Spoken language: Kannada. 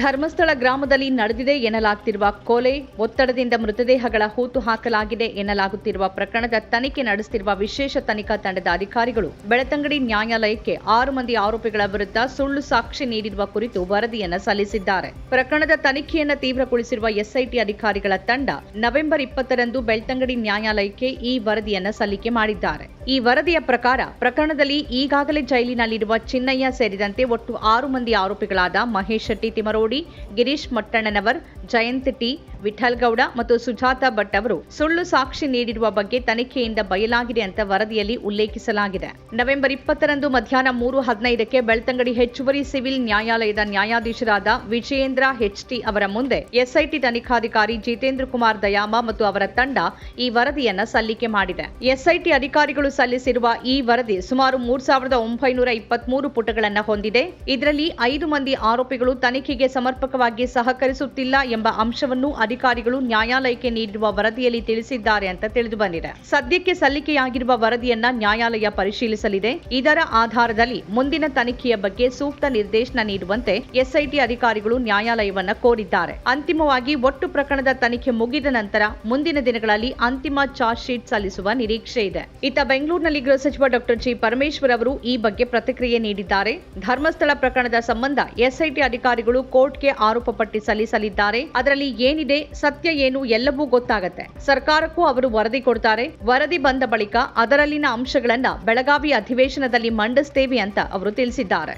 ಧರ್ಮಸ್ಥಳ ಗ್ರಾಮದಲ್ಲಿ ನಡೆದಿದೆ ಎನ್ನಲಾಗ್ತಿರುವ ಕೊಲೆ, ಒತ್ತಡದಿಂದ ಮೃತದೇಹಗಳ ಹೂತು ಹಾಕಲಾಗಿದೆ ಎನ್ನಲಾಗುತ್ತಿರುವ ಪ್ರಕರಣದ ತನಿಖೆ ನಡೆಸುತ್ತಿರುವ ವಿಶೇಷ ತನಿಖಾ ತಂಡದ ಅಧಿಕಾರಿಗಳು. ಬೆಳತಂಗಡಿ ನ್ಯಾಯಾಲಯಕ್ಕೆ ಆರು ಮಂದಿ ಆರೋಪಿಗಳ ವಿರುದ್ಧ ಸುಳ್ಳು ಸಾಕ್ಷಿ ನೀಡಿರುವ ಕುರಿತು ವರದಿಯನ್ನು ಸಲ್ಲಿಸಿದ್ದಾರೆ. ಪ್ರಕರಣದ ತನಿಖೆಯನ್ನು ತೀವ್ರಗೊಳಿಸಿರುವ ಎಸ್ಐಟಿ ಅಧಿಕಾರಿಗಳ ತಂಡ ನವೆಂಬರ್ ಇಪ್ಪತ್ತರಂದು ಬೆಳ್ತಂಗಡಿ ನ್ಯಾಯಾಲಯಕ್ಕೆ ಈ ವರದಿಯನ್ನು ಸಲ್ಲಿಕೆ ಮಾಡಿದ್ದಾರೆ. ಈ ವರದಿಯ ಪ್ರಕಾರ ಪ್ರಕರಣದಲ್ಲಿ ಈಗಾಗಲೇ ಜೈಲಿನಲ್ಲಿರುವ ಚಿನ್ನಯ್ಯ ಸೇರಿದಂತೆ ಒಟ್ಟು ಆರು ಮಂದಿ ಆರೋಪಿಗಳಾದ ಮಹೇಶ್ ಶೆಟ್ಟಿ ಗಿರೀಶ್ ಮೊಟ್ಟಣ್ಣನವರ್, ಜಯಂತ್ ಟಿ ವಿಠಲ್ಗೌಡ ಮತ್ತು ಸುಜಾತ ಭಟ್ ಅವರು ಸುಳ್ಳು ಸಾಕ್ಷಿ ನೀಡಿರುವ ಬಗ್ಗೆ ತನಿಖೆಯಿಂದ ಬಯಲಾಗಿದೆ ಅಂತ ವರದಿಯಲ್ಲಿ ಉಲ್ಲೇಖಿಸಲಾಗಿದೆ. ನವೆಂಬರ್ ಇಪ್ಪತ್ತರಂದು ಮಧ್ಯಾಹ್ನ ಮೂರು ಹದಿನೈದಕ್ಕೆ ಬೆಳ್ತಂಗಡಿ ಹೆಚ್ಚುವರಿ ಸಿವಿಲ್ ನ್ಯಾಯಾಲಯದ ನ್ಯಾಯಾಧೀಶರಾದ ವಿಜಯೇಂದ್ರ ಹೆಚ್ಟಿ ಅವರ ಮುಂದೆ ಎಸ್ಐಟಿ ತನಿಖಾಧಿಕಾರಿ ಜಿತೇಂದ್ರ ಕುಮಾರ್ ದಯಾಮ ಮತ್ತು ಅವರ ತಂಡ ಈ ವರದಿಯನ್ನ ಸಲ್ಲಿಕೆ ಮಾಡಿದೆ. ಎಸ್ಐಟಿ ಅಧಿಕಾರಿಗಳು ಸಲ್ಲಿಸಿರುವ ಈ ವರದಿ ಸುಮಾರು ಮೂರ್ ಸಾವಿರದ ಒಂಬೈನೂರ ಇಪ್ಪತ್ಮೂರು ಪುಟಗಳನ್ನ ಹೊಂದಿದೆ. ಇದರಲ್ಲಿ ಐದು ಮಂದಿ ಆರೋಪಿಗಳು ತನಿಖೆಗೆ ಸಮರ್ಪಕವಾಗಿ ಸಹಕರಿಸುತ್ತಿಲ್ಲ ಎಂಬ ಅಂಶವನ್ನು ಅಧಿಕಾರಿಗಳು ನ್ಯಾಯಾಲಯಕ್ಕೆ ನೀಡಿರುವ ವರದಿಯಲ್ಲಿ ತಿಳಿಸಿದ್ದಾರೆ ಅಂತ ತಿಳಿದು ಬಂದಿದೆ. ಸದ್ಯಕ್ಕೆ ಸಲ್ಲಿಕೆಯಾಗಿರುವ ವರದಿಯನ್ನ ನ್ಯಾಯಾಲಯ ಪರಿಶೀಲಿಸಲಿದೆ. ಇದರ ಆಧಾರದಲ್ಲಿ ಮುಂದಿನ ತನಿಖೆಯ ಬಗ್ಗೆ ಸೂಕ್ತ ನಿರ್ದೇಶನ ನೀಡುವಂತೆ ಎಸ್ಐಟಿ ಅಧಿಕಾರಿಗಳು ನ್ಯಾಯಾಲಯವನ್ನ ಕೋರಿದ್ದಾರೆ. ಅಂತಿಮವಾಗಿ ಒಟ್ಟು ಪ್ರಕರಣದ ತನಿಖೆ ಮುಗಿದ ನಂತರ ಮುಂದಿನ ದಿನಗಳಲ್ಲಿ ಅಂತಿಮ ಚಾರ್ಜ್ ಶೀಟ್ ಸಲ್ಲಿಸುವ ನಿರೀಕ್ಷೆ ಇದೆ. ಇತ್ತ ಬೆಂಗಳೂರಿನಲ್ಲಿ ಗೃಹ ಸಚಿವ ಡಾಕ್ಟರ್ ಜಿ ಪರಮೇಶ್ವರ್ ಅವರು ಈ ಬಗ್ಗೆ ಪ್ರತಿಕ್ರಿಯೆ ನೀಡಿದ್ದಾರೆ. ಧರ್ಮಸ್ಥಳ ಪ್ರಕರಣದ ಸಂಬಂಧ ಎಸ್ಐಟಿ ಅಧಿಕಾರಿಗಳು ಕೋರ್ಟ್ಗೆ ಆರೋಪ ಪಟ್ಟಿ ಸಲ್ಲಿಸಲಿದ್ದಾರೆ. ಅದರಲ್ಲಿ ಏನಿದೆ, ಸತ್ಯ ಏನು, ಎಲ್ಲವೂ ಗೊತ್ತಾಗತ್ತೆ. ಸರ್ಕಾರಕ್ಕೂ ಅವರು ವರದಿ ಕೊಡ್ತಾರೆ. ವರದಿ ಬಂದ ಬಳಿಕ ಅದರಲ್ಲಿನ ಅಂಶಗಳನ್ನ ಬೆಳಗಾವಿ ಅಧಿವೇಶನದಲ್ಲಿ ಮಂಡಿಸ್ತೇವೆ ಅಂತ ಅವರು ತಿಳಿಸಿದ್ದಾರೆ.